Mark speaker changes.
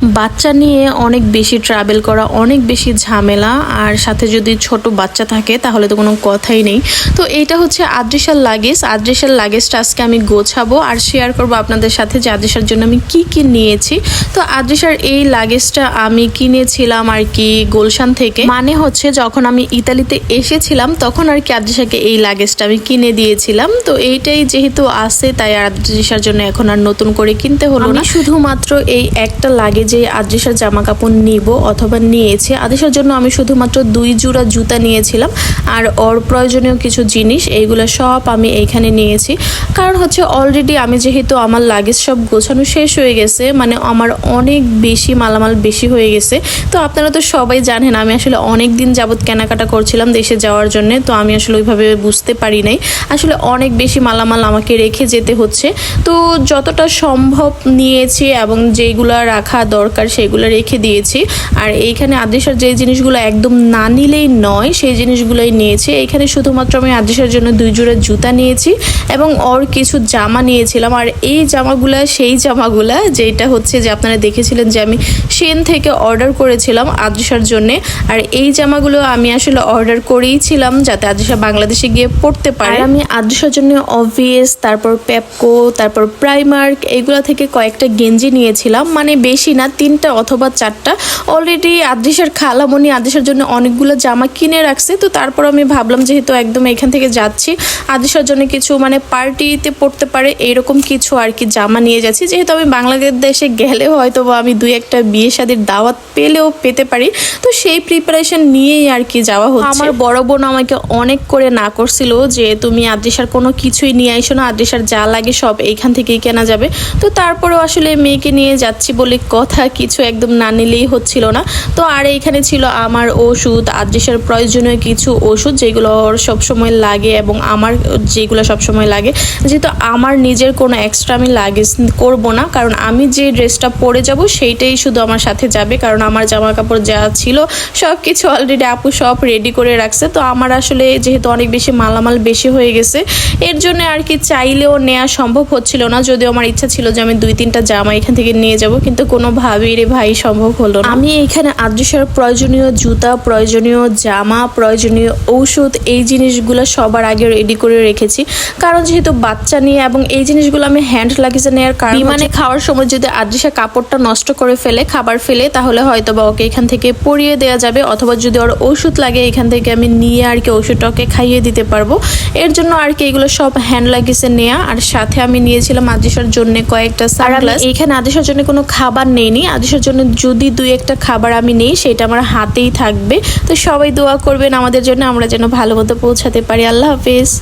Speaker 1: বাচ্চা নিয়ে অনেক বেশি ট্রাভেল করা অনেক বেশি ঝামেলা আর সাথে যদি ছোট বাচ্চা থাকে তাহলে তো কোনো কথাই নেই। তো এইটা হচ্ছে আদ্রিসার লাগেজ আদ্রিসার লাগেজটা আজকে আমি গোছাবো আর শেয়ার করব আপনাদের সাথে যে আদ্রিসার জন্য আমি কি কি নিয়েছি। তো আদ্রিসার এই লাগেজটা আমি কিনেছিলাম আর কি গোলশান থেকে। মানে হচ্ছে যখন আমি ইতালিতে এসেছিলাম তখন আর কি আদ্রিসাকে এই লাগেজটা আমি কিনে দিয়েছিলাম। তো এইটাই যেহেতু আছে তাই আদ্রিসার জন্য এখন আর নতুন করে কিনতে হলো না। শুধুমাত্র এই একটা লাগেজে আদ্রিসার জামা কাপড় নিব অথবা নিয়েছি। আদ্রিসার জন্য আমি শুধুমাত্র দুই জোড়া জুতা নিয়েছিলাম। আর ওর প্রয়োজনীয় কিছু জিনিস, এইগুলো সব আমি এইখানে নিয়েছি। কারণ হচ্ছে অলরেডি আমি যেহেতু আমার লাগেজ সব গোছানো শেষ হয়ে গেছে মানে আমার অনেক বেশি মালামাল বেশি হয়ে গেছে। তো আপনারা তো সবাই জানেন, আমি আসলে অনেক দিন যাবৎ কেনাকাটা করছিলাম দেশে যাওয়ার জন্য, তো আমি আসলে ওইভাবে বুঝতে পারি নাই। আসলে অনেক বেশি মালামাল আমাকে রেখে যেতে হচ্ছে। তো যতটা সম্ভব নিয়েছি এবং যেগুলো রাখা দরকার সেগুলো রেখে দিয়েছি। আর এইখানে আদেশার যে জিনিসগুলো একদম না নিলেই নয়, সেই জিনিসগুলোই নিয়েছি। এইখানে শুধুমাত্র আমি আদেশার জন্য দুই জোড়া জুতা নিয়েছি এবং ওর কিছু জামা নিয়েছিলাম। আর এই জামাগুলা, সেই জামাগুলা, যেটা হচ্ছে যে আপনারা দেখেছিলেন যে আমি সেন থেকে অর্ডার করেছিলাম আদ্রিসার জন্যে। আর এই জামাগুলো আমি আসলে অর্ডার করেইছিলাম যাতে আদ্রিসা বাংলাদেশে গিয়ে পড়তে পারে। আর আমি আদ্রিসার জন্য অবভিয়াস, তারপর পেপকো, তারপর প্রাইমার্ক এইগুলো থেকে কয়েকটা গেঞ্জি নিয়েছিলাম। মানে বেশি না তিনটা অথবা চারটা। অলরেডি আদ্রিসার খালামণি আদ্রিসার জন্য অনেকগুলো জামা কিনে রাখছে। তো তারপর আমি ভাবলাম যেহেতু একদম এখান থেকে যাচ্ছি আদ্রিসার জন্য কিছু মানে পার্টিতে পড়তে পারে এইরকম কিছু আর কি জামা নিয়ে যাচ্ছি। যেহেতু আমি বাংলাদেশে গেলে হয়তো বা আমি দুই একটা বিয়ে শাদির দাওয়াত পেলেও পেতে পারি। তো সেই প্রিপারেশন নিয়েই আর কি যাওয়া হচ্ছে। আমার বড় বোন আমাকে অনেক করে না করছিল যে তুমি আদ্রিসার কোনো কিছুই নিয়ে আইসো না আদ্রিসার যা লাগে সব এইখান থেকেই কেনা যাবে। তো তারপরেও আসলে মেয়েকে নিয়ে যাচ্ছি বলে কথা কিছু একদম না নিলেই হচ্ছিল না। তো আর এইখানে ছিল আমার ওষুধ, আদ্রিসার প্রয়োজনীয় কিছু ওষুধ যেগুলো সবসময় লাগে এবং আমার যেগুলো সবসময় লাগে। যেহেতু আমার নিজের কোনো এক্সট্রা আমি লাগেজ করব না, কারণ আমি যে ড্রেসটা পরে যাব সেইটাই শুধু আমার সাথে যাবে, কারণ আমার জামা কাপড় যা ছিল সব কিছু অলরেডি আপু সব রেডি করে রাখছে। তো আমার আসলে যেহেতু অনেক বেশি মালামাল বেশি হয়ে গেছে, এর জন্য আর কি চাইলেও নেওয়া সম্ভব হচ্ছিল না। যদিও আমার ইচ্ছা ছিল যে আমি দুই তিনটা জামা এখান থেকে নিয়ে যাব, কিন্তু কোনোভাবেই রে ভাই সম্ভব হলো আমি এখানে আদৃশ্যের প্রয়োজনীয় জুতা প্রয়োজনীয় জামা প্রয়োজনীয় ঔষধ এই জিনিসগুলো সবার আগে রেডি করে রেখেছি। কারণ যেহেতু বাচ্চা নিয়ে এবং এই জিনিসগুলো আমি হ্যান্ড লাগেজে নেওয়ার কারণ বিমানে খাওয়ার সময় যদি আদৃশ্যা কাপড়টা নষ্ট করে ফেলে খাবার ফেলে তাহলে হয়তো বা ওকে এখান থেকে পরিয়ে দেওয়া যাবে। অথবা যদি ওর ওষুধ লাগে এখান থেকে আমি নিয়ে আর কি ওষুধটা ওকে খাইয়ে দিতে পারব। এর জন্য আর কি এগুলো সব হ্যান্ড লাগেজে নেওয়া আর সাথে আমি নিয়েছিলাম আদিশার জন্য কয়েকটা সানগ্লাস এখানে আদিশার জন্য কোনো খাবার নেইনি আদিশার জন্য যদি দুই একটা খাবার আমি নেই, সেটা আমার হাতেই থাকবে। তো সবাই দোয়া করবেন আমাদের জন্য, আমরা যেন ভালো মতো পৌঁছাতে পারি। আল্লাহ হাফিজ।